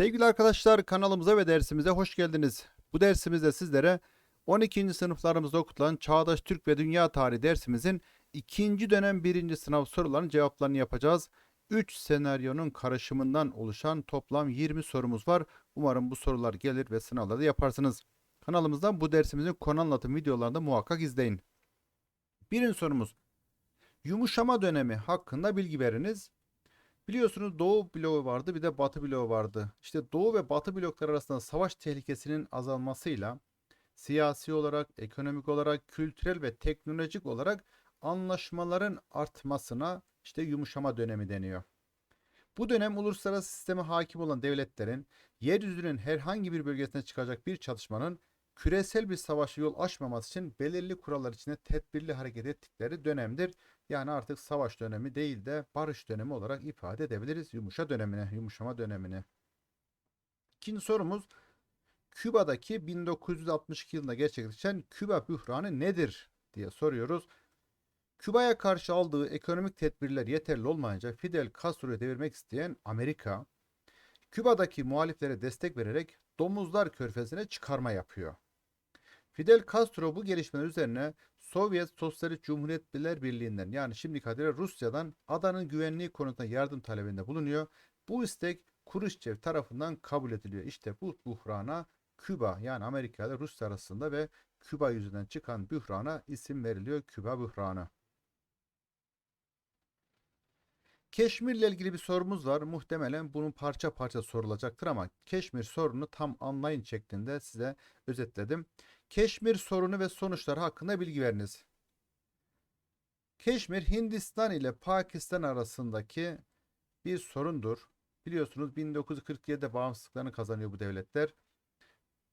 Sevgili arkadaşlar kanalımıza ve dersimize hoş geldiniz. Bu dersimizde sizlere 12. sınıflarımızda okutulan Çağdaş Türk ve Dünya Tarihi dersimizin ikinci dönem birinci sınav sorularının cevaplarını yapacağız. 3 senaryonun karışımından oluşan toplam 20 sorumuz var. Umarım bu sorular gelir ve sınavlarda yaparsınız. Kanalımızdan bu dersimizin konu anlatım videolarını da muhakkak izleyin. Birinci sorumuz. Yumuşama dönemi hakkında bilgi veriniz. Biliyorsunuz Doğu bloğu vardı bir de Batı bloğu vardı. İşte Doğu ve Batı blokları arasında savaş tehlikesinin azalmasıyla siyasi olarak, ekonomik olarak, kültürel ve teknolojik olarak anlaşmaların artmasına işte yumuşama dönemi deniyor. Bu dönem uluslararası sisteme hakim olan devletlerin yeryüzünün herhangi bir bölgesine çıkacak bir çatışmanın küresel bir savaşa yol açmaması için belirli kurallar içinde tedbirli hareket ettikleri dönemdir. Yani artık savaş dönemi değil de barış dönemi olarak ifade edebiliriz yumuşa dönemine, yumuşama dönemini. İkinci sorumuz Küba'daki 1962 yılında gerçekleşen Küba bühranı nedir diye soruyoruz. Küba'ya karşı aldığı ekonomik tedbirler yeterli olmayınca Fidel Castro'yu devirmek isteyen Amerika, Küba'daki muhaliflere destek vererek Domuzlar Körfezi'ne çıkarma yapıyor. Fidel Castro bu gelişmeler üzerine Sovyet Sosyalist Cumhuriyetler Birliği'nden yani şimdiki adıyla Rusya'dan adanın güvenliği konusunda yardım talebinde bulunuyor. Bu istek Khrushchev tarafından kabul ediliyor. İşte bu buhrana Küba yani Amerika ile Rusya arasında ve Küba yüzünden çıkan buhrana isim veriliyor. Küba buhranı. Keşmir ile ilgili bir sorumuz var. Muhtemelen bunun parça parça sorulacaktır ama Keşmir sorunu tam anlayın şeklinde size özetledim. Keşmir sorunu ve sonuçları hakkında bilgi veriniz. Keşmir Hindistan ile Pakistan arasındaki bir sorundur. Biliyorsunuz 1947'de bağımsızlıklarını kazanıyor bu devletler.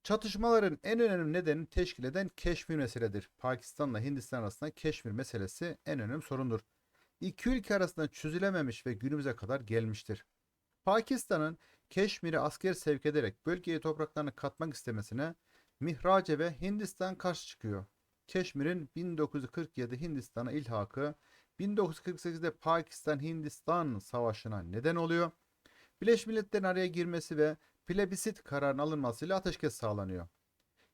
Çatışmaların en önemli nedeni teşkil eden Keşmir meseledir. Pakistan'la Hindistan arasında Keşmir meselesi en önemli sorundur. İki ülke arasında çözülememiş ve günümüze kadar gelmiştir. Pakistan'ın Keşmir'e asker sevk ederek bölgeye topraklarını katmak istemesine Mihrace ve Hindistan karşı çıkıyor. Keşmir'in 1947 Hindistan'a ilhakı 1948'de Pakistan-Hindistan savaşına neden oluyor. Birleşmiş Milletler'in araya girmesi ve plebisit kararının alınmasıyla ateşkes sağlanıyor.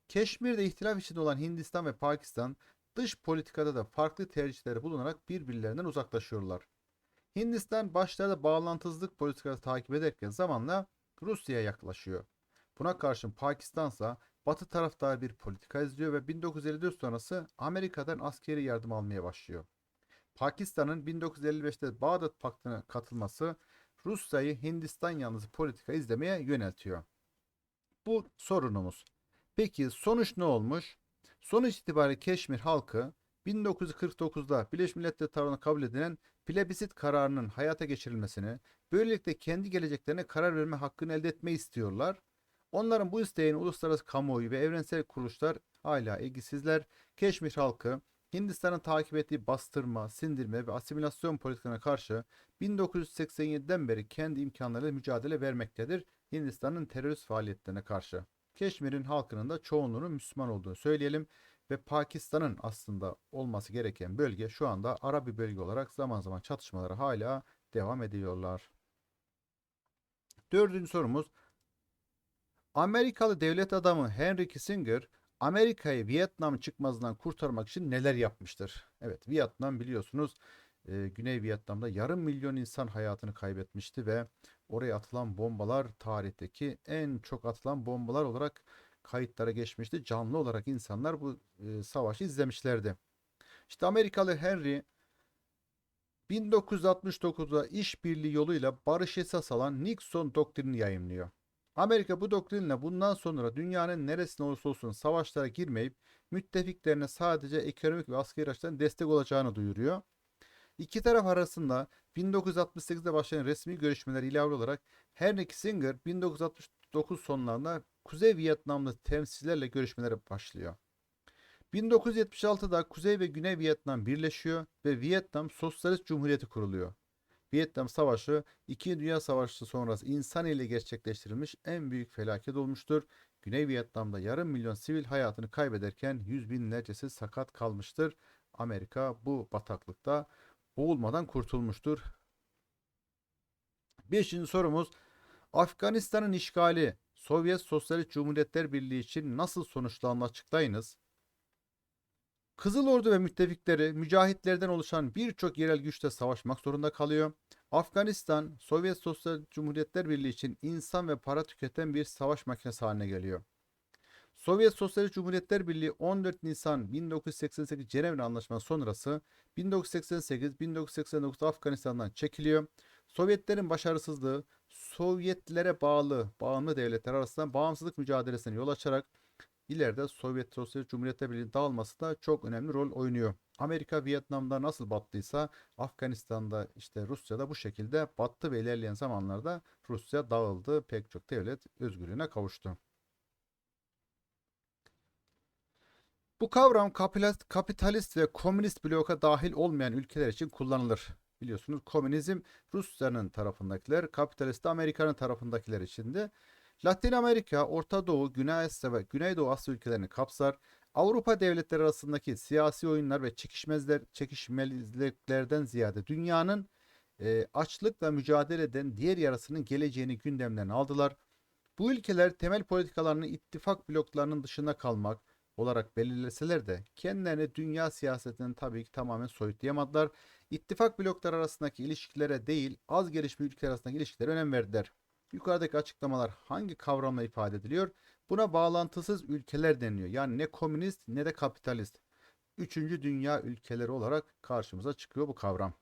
Keşmir'de ihtilaf içinde olan Hindistan ve Pakistan dış politikada da farklı tercihleri bulunarak birbirlerinden uzaklaşıyorlar. Hindistan başlarda bağlantısızlık politikası takip ederken zamanla Rusya'ya yaklaşıyor. Buna karşın Pakistan ise Batı taraftarı bir politika izliyor ve 1954 sonrası Amerika'dan askeri yardım almaya başlıyor. Pakistan'ın 1955'te Bağdat Paktı'na katılması Rusya'yı Hindistan yanlısı politika izlemeye yöneltiyor. Bu sorunumuz. Peki sonuç ne olmuş? Sonuç itibariyle Keşmir halkı 1949'da Birleşmiş Milletler tarafından kabul edilen plebisit kararının hayata geçirilmesini, böylelikle kendi geleceklerine karar verme hakkını elde etmeyi istiyorlar. Onların bu isteğini uluslararası kamuoyu ve evrensel kuruluşlar hala ilgisizler. Keşmir halkı Hindistan'ın takip ettiği bastırma, sindirme ve asimilasyon politikalarına karşı 1987'den beri kendi imkanlarıyla mücadele vermektedir. Hindistan'ın terörist faaliyetlerine karşı. Keşmir'in halkının da çoğunluğunun Müslüman olduğunu söyleyelim ve Pakistan'ın aslında olması gereken bölge şu anda ara bir bölge olarak zaman zaman çatışmaları hala devam ediyorlar. Dördüncü sorumuz Amerikalı devlet adamı Henry Kissinger Amerika'yı Vietnam çıkmazından kurtarmak için neler yapmıştır? Evet Vietnam biliyorsunuz Güney Vietnam'da yarım milyon insan hayatını kaybetmişti ve oraya atılan bombalar tarihteki en çok atılan bombalar olarak kayıtlara geçmişti. Canlı olarak insanlar bu e, savaşı izlemişlerdi. İşte Amerikalı Henry 1969'da işbirliği yoluyla barış esas alan Nixon doktrinini yayımlıyor. Amerika bu doktrinle bundan sonra dünyanın neresine olursa olsun savaşlara girmeyip müttefiklerine sadece ekonomik ve askeri açıdan destek olacağını duyuruyor. İki taraf arasında 1968'de başlayan resmi görüşmeler ilave olarak Henry Kissinger 1969 sonlarında Kuzey Vietnamlı temsilcilerle görüşmelere başlıyor. 1976'da Kuzey ve Güney Vietnam birleşiyor ve Vietnam Sosyalist Cumhuriyeti kuruluyor. Vietnam Savaşı 2. Dünya Savaşı sonrası insan ile gerçekleştirilmiş en büyük felaket olmuştur. Güney Vietnam'da yarım milyon sivil hayatını kaybederken yüz binlercesi sakat kalmıştır. Amerika bu bataklıkta boğulmadan kurtulmuştur. Beşinci sorumuz Afganistan'ın işgali Sovyet Sosyalist Cumhuriyetler Birliği için nasıl sonuçlandığını açıklayınız. Kızıl Ordu ve müttefikleri mücahitlerden oluşan birçok yerel güçle savaşmak zorunda kalıyor. Afganistan, Sovyet Sosyal Cumhuriyetler Birliği için insan ve para tüketen bir savaş makinesi haline geliyor. Sovyet Sosyalist Cumhuriyetler Birliği 14 Nisan 1988 Cenevre Anlaşması sonrası 1988-1989 Afganistan'dan çekiliyor. Sovyetlerin başarısızlığı Sovyetlere bağlı bağımlı devletler arasında bağımsızlık mücadelesine yol açarak ileride Sovyet Sosyalist Cumhuriyetler Birliği dağılmasında çok önemli rol oynuyor. Amerika Vietnam'da nasıl battıysa Afganistan'da işte Rusya'da bu şekilde battı ve ilerleyen zamanlarda Rusya dağıldı. Pek çok devlet özgürlüğüne kavuştu. Bu kavram kapitalist ve komünist bloka dahil olmayan ülkeler için kullanılır. Biliyorsunuz komünizm Rusya'nın tarafındakiler, kapitalist de Amerika'nın tarafındakiler içindi. Latin Amerika, Orta Doğu, Güney Asya ve Güneydoğu Asya ülkelerini kapsar. Avrupa devletleri arasındaki siyasi oyunlar ve çekişmezler, çekişmezliklerden ziyade dünyanın e, açlıkla mücadele eden diğer yarısının geleceğini gündemlerine aldılar. Bu ülkeler temel politikalarını ittifak bloklarının dışında kalmak olarak belirleseler de kendilerini dünya siyasetinin tabii ki tamamen soyutlayamadılar. İttifak blokları arasındaki ilişkilere değil az gelişmiş ülkeler arasındaki ilişkilere önem verdiler. Yukarıdaki açıklamalar hangi kavramla ifade ediliyor? Buna bağlantısız ülkeler deniliyor. Yani ne komünist ne de kapitalist. Üçüncü dünya ülkeleri olarak karşımıza çıkıyor bu kavram.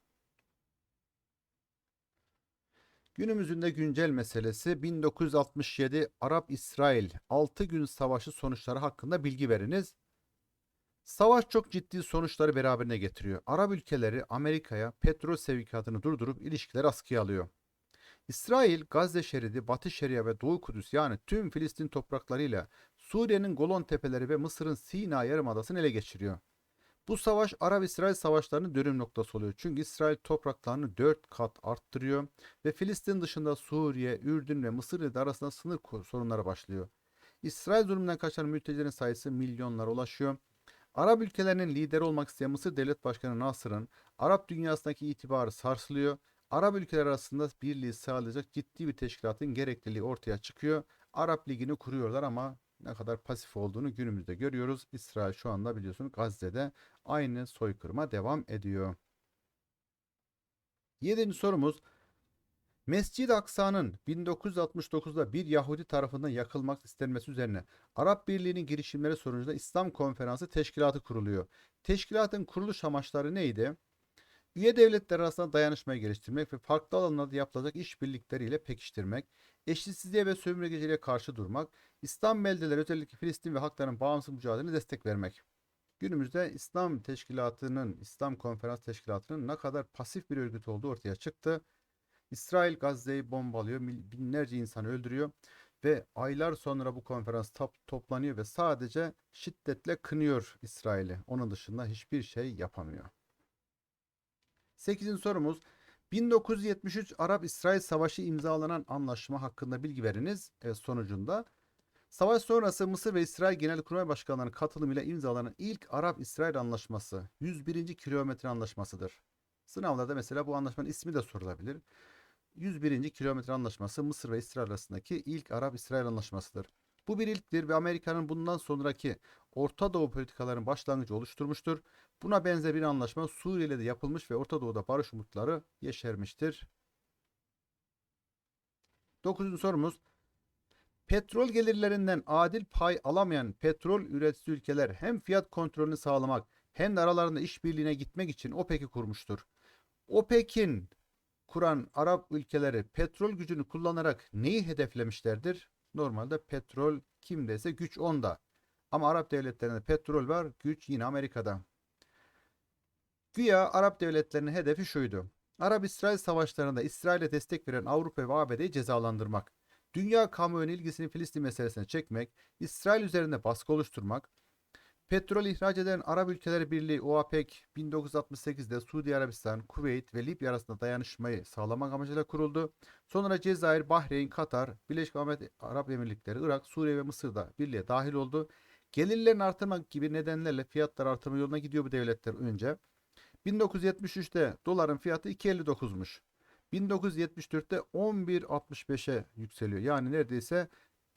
Günümüzün de güncel meselesi 1967 Arap-İsrail 6 gün savaşı sonuçları hakkında bilgi veriniz. Savaş çok ciddi sonuçları beraberine getiriyor. Arap ülkeleri Amerika'ya petrol sevkiyatını durdurup ilişkileri askıya alıyor. İsrail, Gazze şeridi, Batı Şeria ve Doğu Kudüs yani tüm Filistin topraklarıyla Suriye'nin Golan Tepeleri ve Mısır'ın Sina Yarımadası'nı ele geçiriyor. Bu savaş Arap-İsrail savaşlarının dönüm noktası oluyor. Çünkü İsrail topraklarını 4 kat arttırıyor ve Filistin dışında Suriye, Ürdün ve Mısır ile arasında sınır sorunları başlıyor. İsrail zulmünden kaçan mültecilerin sayısı milyonlara ulaşıyor. Arap ülkelerinin lideri olmak isteyen Mısır Devlet Başkanı Nasır'ın Arap dünyasındaki itibarı sarsılıyor. Arap ülkeler arasında birliği sağlayacak ciddi bir teşkilatın gerekliliği ortaya çıkıyor. Arap Ligi'ni kuruyorlar ama ne kadar pasif olduğunu günümüzde görüyoruz. İsrail şu anda biliyorsunuz Gazze'de aynı soykırıma devam ediyor. Yedinci sorumuz. Mescid-i Aksa'nın 1969'da bir Yahudi tarafından yakılmak istenmesi üzerine Arap Birliği'nin girişimleri sonucunda İslam Konferansı Teşkilatı kuruluyor. Teşkilatın kuruluş amaçları neydi? Üye devletler arasında dayanışmayı geliştirmek ve farklı alanlarda yapılacak işbirlikleriyle pekiştirmek, eşitsizliğe ve sömürgeciliğe karşı durmak, İslam beldeleri özellikle Filistin ve halkların bağımsız mücadelesine destek vermek. Günümüzde İslam Teşkilatı'nın, İslam Konferans Teşkilatı'nın ne kadar pasif bir örgüt olduğu ortaya çıktı. İsrail Gazze'yi bombalıyor, binlerce insanı öldürüyor ve aylar sonra bu konferans top- toplanıyor ve sadece şiddetle kınıyor İsrail'i. Onun dışında hiçbir şey yapamıyor. 8. sorumuz 1973 Arap-İsrail Savaşı imzalanan anlaşma hakkında bilgi veriniz. Evet, sonucunda savaş sonrası Mısır ve İsrail Genelkurmay Başkanlarının katılımıyla imzalanan ilk Arap-İsrail Anlaşması 101. kilometre anlaşmasıdır. Sınavlarda mesela bu anlaşmanın ismi de sorulabilir. 101. kilometre anlaşması Mısır ve İsrail arasındaki ilk Arap-İsrail anlaşmasıdır. Bu bir ilktir ve Amerika'nın bundan sonraki Orta Doğu politikalarının başlangıcı oluşturmuştur. Buna benzer bir anlaşma Suriye'de de yapılmış ve Orta Doğu'da barış umutları yeşermiştir. Dokuzuncu sorumuz. Petrol gelirlerinden adil pay alamayan petrol üretici ülkeler hem fiyat kontrolünü sağlamak hem de aralarında işbirliğine gitmek için OPEC'i kurmuştur. OPEC'in kuran Arap ülkeleri petrol gücünü kullanarak neyi hedeflemişlerdir? Normalde petrol kimdeyse güç onda. Ama Arap devletlerinde petrol var, güç yine Amerika'da. Güya Arap devletlerinin hedefi şuydu. Arap-İsrail savaşlarında İsrail'e destek veren Avrupa ve ABD'yi cezalandırmak, dünya kamuoyunun ilgisini Filistin meselesine çekmek, İsrail üzerinde baskı oluşturmak, petrol ihraç eden Arap Ülkeleri Birliği OAPEC 1968'de Suudi Arabistan, Kuveyt ve Libya arasında dayanışmayı sağlamak amacıyla kuruldu. Sonra Cezayir, Bahreyn, Katar, Birleşik Arap Emirlikleri, Irak, Suriye ve Mısır'da birliğe dahil oldu. Gelirlerini artırmak gibi nedenlerle fiyatlar artırma yoluna gidiyor bu devletler önce. 1973'te doların fiyatı 2.59'muş. 1974'te 11.65'e yükseliyor. Yani neredeyse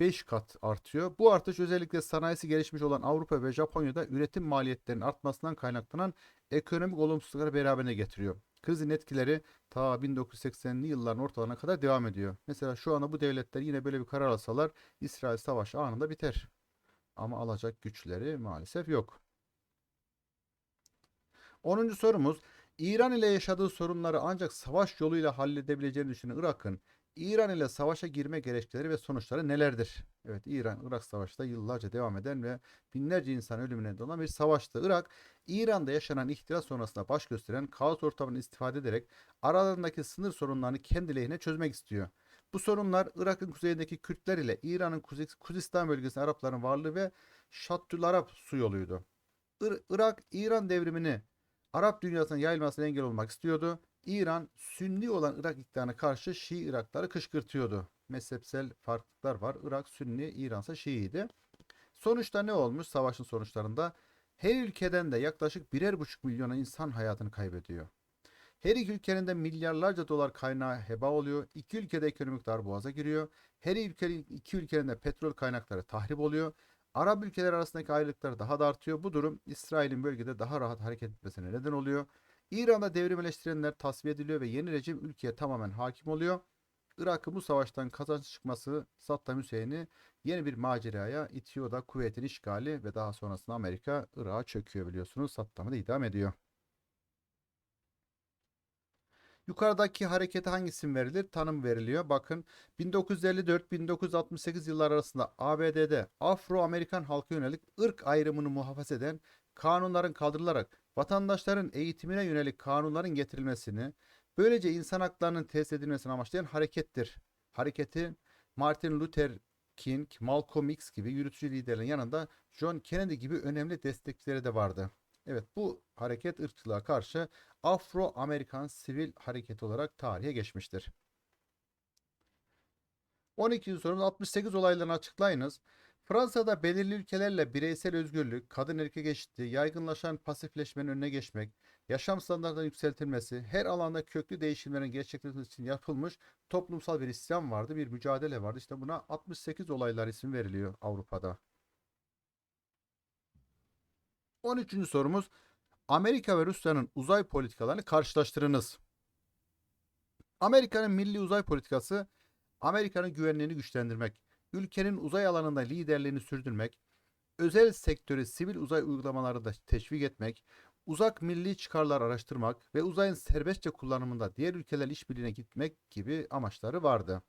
5 kat artıyor. Bu artış özellikle sanayisi gelişmiş olan Avrupa ve Japonya'da üretim maliyetlerinin artmasından kaynaklanan ekonomik olumsuzlukları beraberine getiriyor. Krizin etkileri ta 1980'li yılların ortalarına kadar devam ediyor. Mesela şu anda bu devletler yine böyle bir karar alsalar İsrail savaşı anında biter. Ama alacak güçleri maalesef yok. 10. sorumuz İran ile yaşadığı sorunları ancak savaş yoluyla halledebileceğini düşünen Irak'ın İran ile savaşa girme gerekçeleri ve sonuçları nelerdir? Evet İran-Irak savaşı da yıllarca devam eden ve binlerce insan ölümüne neden olan bir savaştı. Irak, İran'da yaşanan ihtilal sonrasında baş gösteren kaos ortamını istifade ederek aralarındaki sınır sorunlarını kendi lehine çözmek istiyor. Bu sorunlar Irak'ın kuzeyindeki Kürtler ile İran'ın kuzey, Kuzistan bölgesinde Arapların varlığı ve Şattül Arap su yoluydu. Ir- Irak, İran devrimini Arap dünyasına yayılmasına engel olmak istiyordu. İran Sünni olan Irak iktidarına karşı Şii Irakları kışkırtıyordu. Mezhepsel farklılıklar var. Irak Sünni, İransa Şii'ydi. Sonuçta ne olmuş savaşın sonuçlarında? Her ülkeden de yaklaşık birer buçuk milyon insan hayatını kaybediyor. Her iki ülkenin de milyarlarca dolar kaynağı heba oluyor. İki ülkede ekonomik darboğaza giriyor. Her ülkenin, iki ülkenin de petrol kaynakları tahrip oluyor. Arap ülkeler arasındaki ayrılıklar daha da artıyor. Bu durum İsrail'in bölgede daha rahat hareket etmesine neden oluyor. İran'da devrim eleştirenler tasfiye ediliyor ve yeni rejim ülkeye tamamen hakim oluyor. Irak'ın bu savaştan kazanç çıkması Saddam Hüseyin'i yeni bir maceraya itiyor da kuvvetin işgali ve daha sonrasında Amerika Irak'a çöküyor biliyorsunuz. Saddam'ı da idam ediyor. Yukarıdaki harekete hangi isim verilir? Tanım veriliyor. Bakın 1954-1968 yıllar arasında ABD'de Afro-Amerikan halka yönelik ırk ayrımını muhafaza eden kanunların kaldırılarak vatandaşların eğitimine yönelik kanunların getirilmesini, böylece insan haklarının tesis edilmesini amaçlayan harekettir. Hareketi Martin Luther King, Malcolm X gibi yürütücü liderlerin yanında John Kennedy gibi önemli destekçileri de vardı. Evet bu hareket ırkçılığa karşı Afro-Amerikan Sivil Hareket olarak tarihe geçmiştir. 12. sorumuz 68 olaylarını açıklayınız. Fransa'da belirli ülkelerle bireysel özgürlük, kadın erkek eşitliği, yaygınlaşan pasifleşmenin önüne geçmek, yaşam standartlarının yükseltilmesi, her alanda köklü değişimlerin gerçekleşmesi için yapılmış toplumsal bir isyan vardı, bir mücadele vardı. İşte buna 68 olaylar isim veriliyor Avrupa'da. 13. sorumuz Amerika ve Rusya'nın uzay politikalarını karşılaştırınız. Amerika'nın milli uzay politikası Amerika'nın güvenliğini güçlendirmek, ülkenin uzay alanında liderliğini sürdürmek, özel sektörü sivil uzay uygulamaları da teşvik etmek, uzak milli çıkarlar araştırmak ve uzayın serbestçe kullanımında diğer ülkeler işbirliğine gitmek gibi amaçları vardı.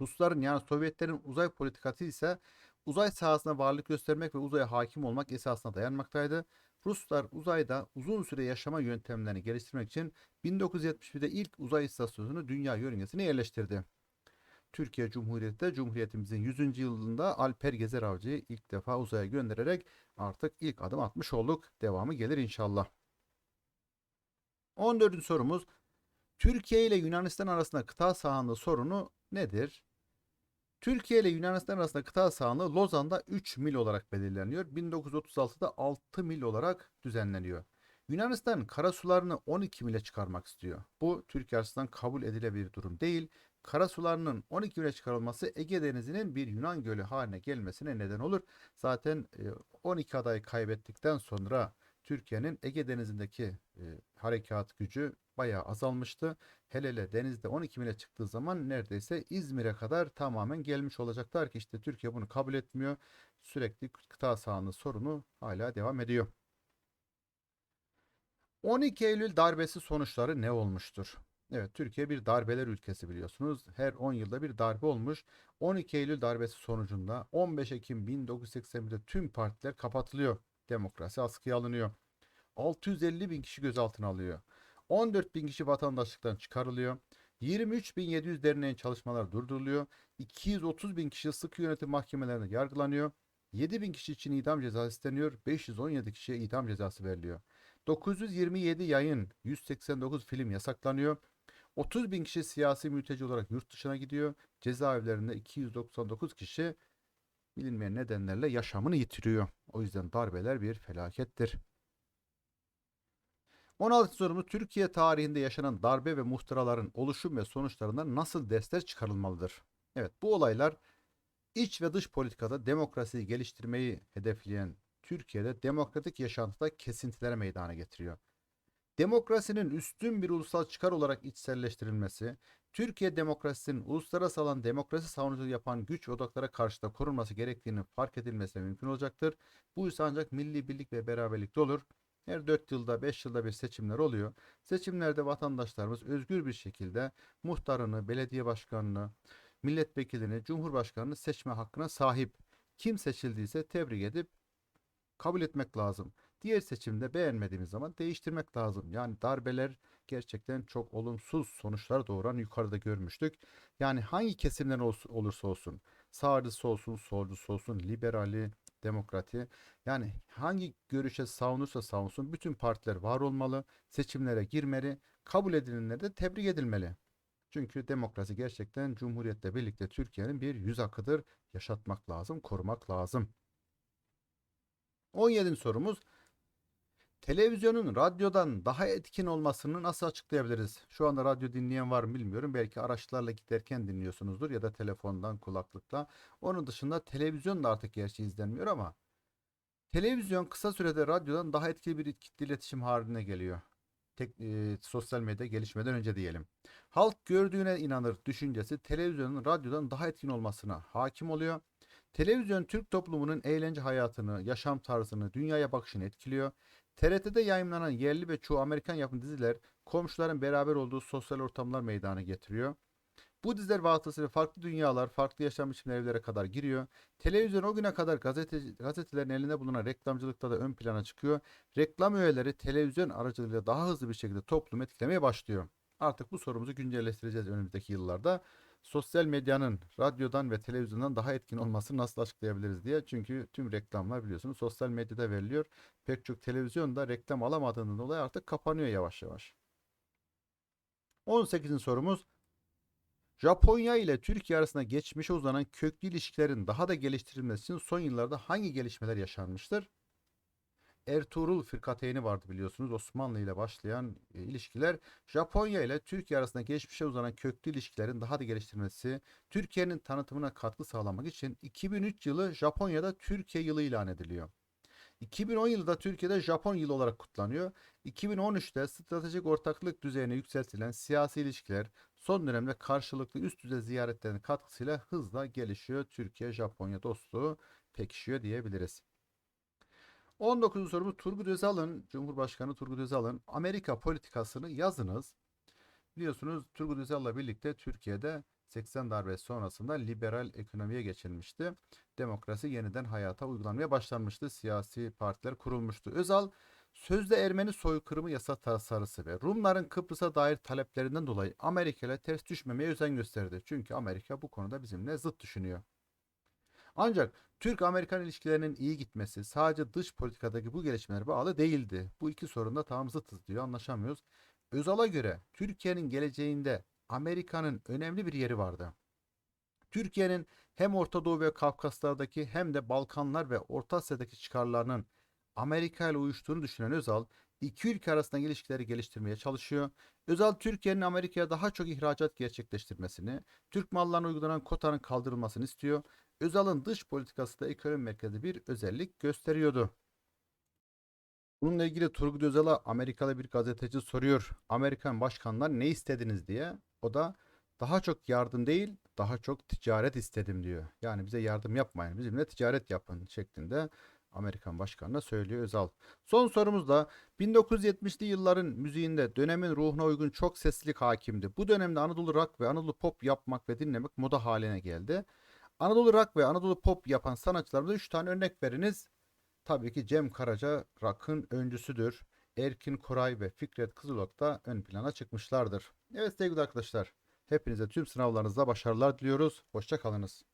Rusların yani Sovyetlerin uzay politikası ise uzay sahasına varlık göstermek ve uzaya hakim olmak esasına dayanmaktaydı. Ruslar uzayda uzun süre yaşama yöntemlerini geliştirmek için 1971'de ilk uzay istasyonunu dünya yörüngesine yerleştirdi. Türkiye Cumhuriyeti de Cumhuriyetimizin 100. yılında Alper Gezer Avcı'yı ilk defa uzaya göndererek artık ilk adım atmış olduk. Devamı gelir inşallah. 14. sorumuz Türkiye ile Yunanistan arasında kıta sahanlığı sorunu nedir? Türkiye ile Yunanistan arasında kıta sahanlığı Lozan'da 3 mil olarak belirleniyor. 1936'da 6 mil olarak düzenleniyor. Yunanistan karasularını 12 mile çıkarmak istiyor. Bu Türkiye açısından kabul edilebilir durum değil. Karasularının 12 mile çıkarılması Ege Denizi'nin bir Yunan gölü haline gelmesine neden olur. Zaten 12 adayı kaybettikten sonra Türkiye'nin Ege Denizi'ndeki e, harekat gücü bayağı azalmıştı. Hele hele denizde 12 mile çıktığı zaman neredeyse İzmir'e kadar tamamen gelmiş olacaklar ki işte Türkiye bunu kabul etmiyor. Sürekli kıta sahanlığı sorunu hala devam ediyor. 12 Eylül darbesi sonuçları ne olmuştur? Evet Türkiye bir darbeler ülkesi biliyorsunuz. Her 10 yılda bir darbe olmuş. 12 Eylül darbesi sonucunda 15 Ekim 1981'de tüm partiler kapatılıyor. Demokrasi askıya alınıyor. 650 bin kişi gözaltına alıyor. 14 bin kişi vatandaşlıktan çıkarılıyor. 23.700 derneğin çalışmalar durduruluyor. 230 bin kişi sıkı yönetim mahkemelerinde yargılanıyor. 7 bin kişi için idam cezası isteniyor. 517 kişiye idam cezası veriliyor. 927 yayın, 189 film yasaklanıyor. 30 bin kişi siyasi mülteci olarak yurt dışına gidiyor. Cezaevlerinde 299 kişi bilinmeyen nedenlerle yaşamını yitiriyor. O yüzden darbeler bir felakettir. 16. sorumuz Türkiye tarihinde yaşanan darbe ve muhtıraların oluşum ve sonuçlarından nasıl dersler çıkarılmalıdır? Evet bu olaylar iç ve dış politikada demokrasiyi geliştirmeyi hedefleyen Türkiye'de demokratik yaşantıda kesintilere meydana getiriyor. Demokrasinin üstün bir ulusal çıkar olarak içselleştirilmesi, Türkiye demokrasisinin uluslararası alan demokrasi savunuculuğu yapan güç odaklara karşı da korunması gerektiğini fark edilmesi mümkün olacaktır. Bu ise ancak milli birlik ve beraberlikte olur. Her 4 yılda 5 yılda bir seçimler oluyor. Seçimlerde vatandaşlarımız özgür bir şekilde muhtarını, belediye başkanını, milletvekilini, cumhurbaşkanını seçme hakkına sahip. Kim seçildiyse tebrik edip kabul etmek lazım. Diğer seçimde beğenmediğimiz zaman değiştirmek lazım. Yani darbeler gerçekten çok olumsuz sonuçlar doğuran yukarıda görmüştük. Yani hangi kesimden olursa olsun, sağcısı olsun, solcusu olsun, liberali, demokrati, yani hangi görüşe savunursa savunsun bütün partiler var olmalı, seçimlere girmeli, kabul edilenler de tebrik edilmeli. Çünkü demokrasi gerçekten Cumhuriyet'le birlikte Türkiye'nin bir yüz akıdır. Yaşatmak lazım, korumak lazım. 17. sorumuz Televizyonun radyodan daha etkin olmasını nasıl açıklayabiliriz? Şu anda radyo dinleyen var mı bilmiyorum. Belki araçlarla giderken dinliyorsunuzdur ya da telefondan, kulaklıkla. Onun dışında televizyon da artık gerçi izlenmiyor ama televizyon kısa sürede radyodan daha etkili bir kitle iletişim haline geliyor. Tek, e, sosyal medya gelişmeden önce diyelim. Halk gördüğüne inanır düşüncesi televizyonun radyodan daha etkin olmasına hakim oluyor. Televizyon Türk toplumunun eğlence hayatını, yaşam tarzını, dünyaya bakışını etkiliyor. TRT'de yayınlanan yerli ve çoğu Amerikan yapımı diziler komşuların beraber olduğu sosyal ortamlar meydana getiriyor. Bu diziler vasıtasıyla farklı dünyalar, farklı yaşam biçimleri evlere kadar giriyor. Televizyon o güne kadar gazete, gazetelerin elinde bulunan reklamcılıkta da ön plana çıkıyor. Reklam öğeleri televizyon aracılığıyla daha hızlı bir şekilde toplumu etkilemeye başlıyor. Artık bu sorumuzu güncelleştireceğiz önümüzdeki yıllarda sosyal medyanın radyodan ve televizyondan daha etkin olmasını nasıl açıklayabiliriz diye. Çünkü tüm reklamlar biliyorsunuz sosyal medyada veriliyor. Pek çok televizyonda reklam alamadığından dolayı artık kapanıyor yavaş yavaş. 18. sorumuz Japonya ile Türkiye arasında geçmişe uzanan köklü ilişkilerin daha da geliştirilmesi için son yıllarda hangi gelişmeler yaşanmıştır? Ertuğrul Fırkateyni vardı biliyorsunuz. Osmanlı ile başlayan e, ilişkiler Japonya ile Türkiye arasında geçmişe uzanan köklü ilişkilerin daha da geliştirilmesi, Türkiye'nin tanıtımına katkı sağlamak için 2003 yılı Japonya'da Türkiye yılı ilan ediliyor. 2010 yılı da Türkiye'de Japon yılı olarak kutlanıyor. 2013'te stratejik ortaklık düzeyine yükseltilen siyasi ilişkiler son dönemde karşılıklı üst düzey ziyaretlerin katkısıyla hızla gelişiyor. Türkiye-Japonya dostluğu pekişiyor diyebiliriz. 19. sorumuz Turgut Özal'ın, Cumhurbaşkanı Turgut Özal'ın Amerika politikasını yazınız. Biliyorsunuz Turgut Özal'la birlikte Türkiye'de 80 darbe sonrasında liberal ekonomiye geçilmişti. Demokrasi yeniden hayata uygulanmaya başlanmıştı. Siyasi partiler kurulmuştu. Özal sözde Ermeni soykırımı yasa tasarısı ve Rumların Kıbrıs'a dair taleplerinden dolayı Amerika ile ters düşmemeye özen gösterdi. Çünkü Amerika bu konuda bizimle zıt düşünüyor. Ancak Türk-Amerikan ilişkilerinin iyi gitmesi sadece dış politikadaki bu gelişmelere bağlı değildi. Bu iki sorunda tam zıtız diyor anlaşamıyoruz. Özal'a göre Türkiye'nin geleceğinde Amerika'nın önemli bir yeri vardı. Türkiye'nin hem Orta Doğu ve Kafkaslardaki hem de Balkanlar ve Orta Asya'daki çıkarlarının Amerika ile uyuştuğunu düşünen Özal, iki ülke arasında ilişkileri geliştirmeye çalışıyor. Özal Türkiye'nin Amerika'ya daha çok ihracat gerçekleştirmesini, Türk mallarına uygulanan kotanın kaldırılmasını istiyor Özal'ın dış politikası da ekonomi merkezi bir özellik gösteriyordu. Bununla ilgili Turgut Özal'a Amerikalı bir gazeteci soruyor. Amerikan başkanlar ne istediniz diye. O da daha çok yardım değil daha çok ticaret istedim diyor. Yani bize yardım yapmayın bizimle ticaret yapın şeklinde Amerikan başkanına söylüyor Özal. Son sorumuz da 1970'li yılların müziğinde dönemin ruhuna uygun çok seslilik hakimdi. Bu dönemde Anadolu rock ve Anadolu pop yapmak ve dinlemek moda haline geldi. Anadolu rock ve Anadolu pop yapan sanatçılarımıza 3 tane örnek veriniz. Tabii ki Cem Karaca rock'ın öncüsüdür. Erkin Koray ve Fikret Kızılok da ön plana çıkmışlardır. Evet sevgili arkadaşlar, hepinize tüm sınavlarınızda başarılar diliyoruz. Hoşçakalınız.